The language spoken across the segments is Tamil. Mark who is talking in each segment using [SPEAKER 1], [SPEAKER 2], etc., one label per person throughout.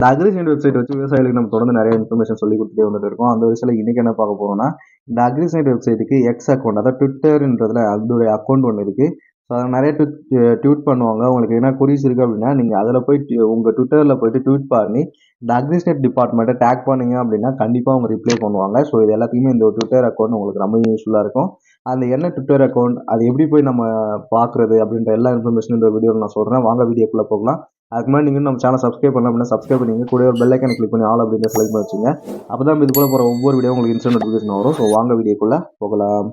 [SPEAKER 1] இந்த அக்ரிசைன் வெப்சைட் வச்சு விவசாயிகளுக்கு நம்ம தொடர்ந்து நிறைய இன்ஃபர்மேஷன் சொல்லி கொடுத்துட்டே வந்துட்டு இருக்கோம். அந்த விஷயத்தில் இன்னைக்கு என்ன பார்க்க போகிறோம்னா இந்த அக்ரிசைட் வெப்சைட்டுக்கு எக்ஸ் அக்கௌண்ட் அதாவது ட்விட்டர்ன்றதுல அதோடைய அக்கௌண்ட் ஒன்று இருக்குது ஸோ அதில் நிறைய ட்விட் ட்வீட் பண்ணுவாங்க. உங்களுக்கு என்ன குறிஸ் இருக்குது அப்படின்னா நீங்கள் அதில் போய் உங்கள் ட்விட்டரில் போயிட்டு ட்வீட் பண்ணி இந்த அக்ரிஸ்டேட் டிபார்ட்மெண்ட்டை டேக் பண்ணீங்க அப்படின்னா கண்டிப்பாக அவங்க ரிப்ளை பண்ணுவாங்க. ஸோ இது எல்லாத்தையுமே இந்த ட்விட்டர் அக்கௌண்ட் உங்களுக்கு ரொம்ப யூஸ்ஃபுல்லாக இருக்கும். அந்த என்ன ட்விட்டர் அக்கௌண்ட் அது எப்படி போய் நம்ம பார்க்குறது அப்படின்ற எல்லா இன்ஃபர்மேஷனும் இந்த வீடியோவில் நான் சொல்கிறேன் வாங்க வீடியோக்குள்ளே போகலாம். அதுக்கு முன்னாடி நீங்கள் நம்ம சேனல் சப்ஸ்கிரைப் பண்ணலாம் அப்படின்னா சப்ஸ்கிரைப் பண்ணிங்க கூட ஒரு பெல் ஐக்கனை கிளிக் பண்ணி ஆல் அப்படின்னு செலக்ட் பண்ணி வச்சுங்க. அப்போ தான் இது போல் போகிற ஒவ்வொரு வீடியோ உங்களுக்கு இன்ஸ்டன்ட் நோட்டிஃபிகேஷன் வரும். ஸோ வாங்க வீடியோக்குள்ளே போகலாம்.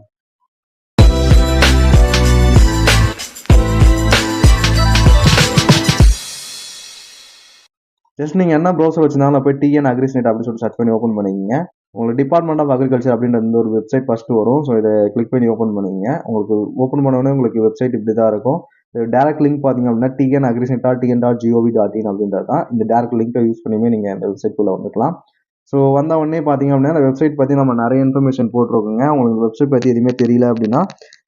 [SPEAKER 1] ஜஸ்ட் நீங்கள் என்ன ப்ரௌசர் வச்சிருந்தாலும் போய் டிஎன் அக்ரிஸ்னேட் அப்படின்னு சொல்லிட்டு சர்ச் பண்ணி ஓப்பன் பண்ணிக்கிங்க. உங்களுக்கு டிபார்ட்மெண்ட் ஆஃப் அக்ரிகல்ச்சர் அப்படின்ற இந்த ஒரு வெப்சைட் ஃபஸ்ட்டு வரும். ஸோ இதை கிளிக் பண்ணி ஓப்பன் பண்ணிங்க உங்களுக்கு ஓப்பன் பண்ணோடனே உங்களுக்கு வெப்சைட் இப்படி தான் இருக்கும். டேரக்ட் லிங்க் பார்த்தீங்க அப்படின்னா TN agrisnet dot TN dot G O V dot in அப்படின்றது தான். இந்த டேரக்ட் லிங்க்கை யூஸ் பண்ணியுமே நீங்கள் இந்த வெப்சைட்குள்ளே வந்துக்கலாம். ஸோ வந்த உடனே பார்த்தீங்க அப்படின்னா அந்த வெப்சைட் பற்றி நம்ம நிறைய இன்ஃபர்மேஷன் போட்டிருக்கோங்க. உங்களுக்கு வெப்சைட் பற்றி எதுவுமே தெரியல அப்படின்னா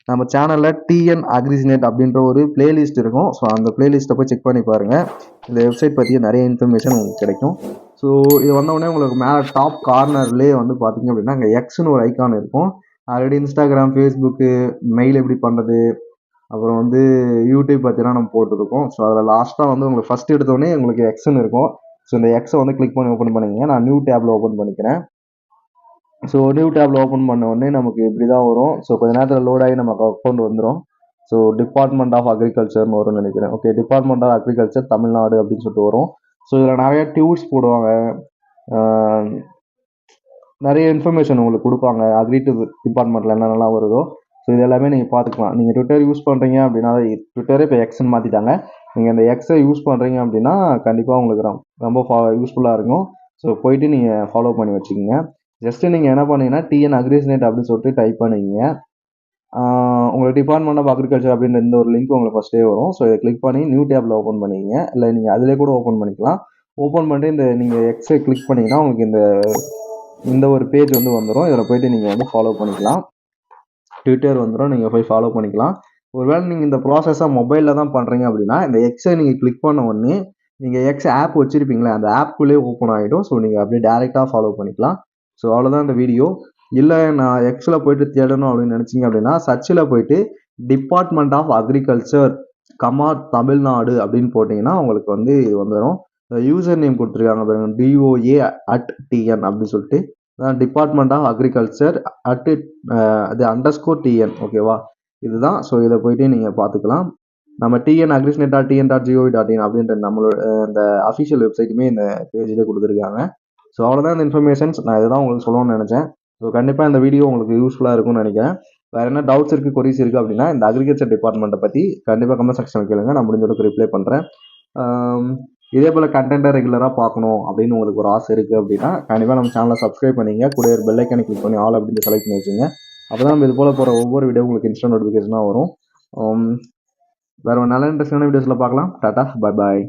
[SPEAKER 1] நம்ம சேனலில் டிஎன் அக்ரிஜினேட் அப்படின்ற ஒரு பிளேலிஸ்ட் இருக்கும். ஸோ அந்த பிளேலிஸ்ட்டை போய் செக் பண்ணி பாருங்கள் இந்த வெப்சைட் பற்றிய நிறைய இன்ஃபர்மேஷன் உங்களுக்கு கிடைக்கும். ஸோ இது வந்தவுடனே உங்களுக்கு மேலே டாப் கார்னர்லேயே வந்து பார்த்தீங்க அப்படின்னா அங்கே எக்ஸ்னு ஒரு ஐக்கான் இருக்கும். ஆல்ரெடி இன்ஸ்டாகிராம் ஃபேஸ்புக்கு மெயில் எப்படி பண்ணுறது அப்புறம் வந்து யூடியூப் பார்த்தீங்கன்னா நம்ம போட்டிருக்கோம். ஸோ அதில் லாஸ்ட்டாக வந்து உங்களுக்கு ஃபஸ்ட் எடுத்தோடனே உங்களுக்கு எக்ஸ்ன்னு இருக்கும். ஸோ இந்த எக்ஸை வந்து கிளிக் பண்ணி ஓப்பன் பண்ணிங்க நான் நியூ டேப்பில் ஓப்பன் பண்ணிக்கிறேன். ஸோ நியூ டேப்பில் ஓப்பன் பண்ண உடனே நமக்கு இப்படி தான் வரும். ஸோ கொஞ்ச நேரத்தில் லோட் ஆகி நமக்கு அக்கௌண்ட் வந்துடும் ஸோ டிபார்ட்மெண்ட் ஆஃப் அக்ரிகல்ச்சர்னு வரும்னு நினைக்கிறேன். Okay department of agriculture Tamil Nadu அப்படின்னு சொல்லிட்டு வரும். ஸோ இதில் நிறைய டியூட்ஸ் போடுவாங்க. நிறைய இன்ஃபர்மேஷன் உங்களுக்கு கொடுப்பாங்க. அக்ரி டிபார்ட்மெண்ட்டில் என்னென்னலாம் வருதோ. ஸோ இது எல்லாமே நீங்கள் பார்த்துக்கலாம். நீங்கள் ட்விட்டர் யூஸ் பண்ணுறீங்க அப்படின்னா ட்விட்டரே இப்போ எக்ஸ்ன்னு மாற்றிட்டாங்க நீங்கள் அந்த எக்ஸை யூஸ் பண்ணுறீங்க அப்படின்னா கண்டிப்பாக உங்களுக்கு ரொம்ப ஃபா யூஸ்ஃபுல்லாக இருக்கும். ஸோ போயிட்டு நீங்கள் ஃபாலோ பண்ணி வச்சுக்கோங்க. ஜஸ்ட்டு நீங்கள் என்ன பண்ணீங்கன்னா டிஎன் அக்ரிஸ்னேட் அப்படின்னு சொல்லிட்டு டைப் பண்ணிங்க உங்களுக்கு டிபார்ட்மெண்ட் ஆஃப் அக்ரிகல்ச்சர் அப்படின்ற இந்த ஒரு லிங்க் உங்களுக்கு ஃபஸ்ட்டே வரும். ஸோ இதை கிளிக் பண்ணி நியூ டேப்பில் ஓப்பன் பண்ணிக்கிங்க. இல்லை நீங்கள் அதிலே கூட ஓப்பன் பண்ணிக்கலாம். ஓப்பன் பண்ணிட்டு இந்த நீங்கள் எக்ஸை கிளிக் பண்ணிங்கன்னா உங்களுக்கு இந்த இந்த ஒரு பேஜ் வந்து வந்துடும் இதில் போயிட்டு நீங்கள் வந்து ஃபாலோ பண்ணிக்கலாம். ட்விட்டர் வந்துடும் நீங்கள் போய் ஃபாலோ பண்ணிக்கலாம். ஒருவேளை நீங்கள் இந்த ப்ராசஸாக மொபைலில் தான் பண்ணுறீங்க அப்படின்னா இந்த எக்ஸை நீங்கள் கிளிக் பண்ண உடனே நீங்கள் எக்ஸ் ஆப் வச்சுருப்பீங்களே அந்த ஆப்குள்ளேயே ஓப்பன் ஆகிடும் ஸோ நீங்கள் அப்படியே டேரெக்டாக ஃபாலோ பண்ணிக்கலாம். ஸோ அவ்வளோதான் இந்த வீடியோ இல்லை நான் எக்ஸில் போயிட்டு தேடணும் அப்படின்னு நினச்சிங்க அப்படின்னா சர்ச்சில் போயிட்டு டிபார்ட்மெண்ட் ஆஃப் அக்ரிகல்ச்சர் கமார் தமிழ்நாடு அப்படின்னு போட்டிங்கன்னா உங்களுக்கு வந்து இது வந்துடும் யூசர் நேம் கொடுத்துருக்காங்க பாருங்க டிஓஏ அட் டிஎன் அப்படின்னு சொல்லிட்டு. டிபார்ட்மெண்ட் ஆஃப் அக்ரிகல்ச்சர் அட் அது அண்டர்ஸ்கோர் டிஎன் ஓகேவா இதுதான் ஸோ இதை போயிட்டு நீங்கள் பார்த்துக்கலாம். நம்ம TN agrisnet dot TN dot G O V dot in அப்படின்ற நம்மளோட இந்த அஃபிஷியல் வெப்சைட்டுமே இந்த பேஜில் கொடுத்துருக்காங்க. ஸோ அவ்வளோதான் இந்த இன்ஃபர்மேஷன்ஸ் நான் இதுதான் உங்களுக்கு சொல்லணும்னு நினச்சேன். ஸோ கண்டிப்பாக இந்த வீடியோ உங்களுக்கு யூஸ்ஃபுல்லாக இருக்கும்னு நினைக்கிறேன். வேறு என்ன டவுட்ஸ் இருக்குது கொரிஸ் இருக்குது அப்படின்னா இந்த அக்ரிகல்ச்சர் டிபார்ட்மெண்ட்டை பற்றி கண்டிப்பாக கமெண்ட் செக்ஷன் கேளுங்க. நான் முடிஞ்ச அளவுக்கு ரிப்ளை பண்ணுறேன் இதே போல் கண்டென்ட்டை ரெகுலராக பார்க்கணும் அப்படின்னு உங்களுக்கு ஒரு ஆசை இருக்குது அப்படின்னா கண்டிப்பாக நம்ம சேனலை சப்ஸ்கிரைப் பண்ணிங்க. கூட ஒரு பெல்லைக்கனை கிளிக் பண்ணி ஆல் அப்படின்னு செலக்ட் பண்ணி வச்சுங்க. அப்போ தான் நம்ம இது போல் போகிற ஒவ்வொரு வீடியோ உங்களுக்கு இன்ஸ்டன்ட் நோட்டிஃபிகேஷனாக வரும். வேறு ஒரு நல்ல இன்ட்ரெஸ்டான வீடியோஸில் பார்க்கலாம். Tata bye bye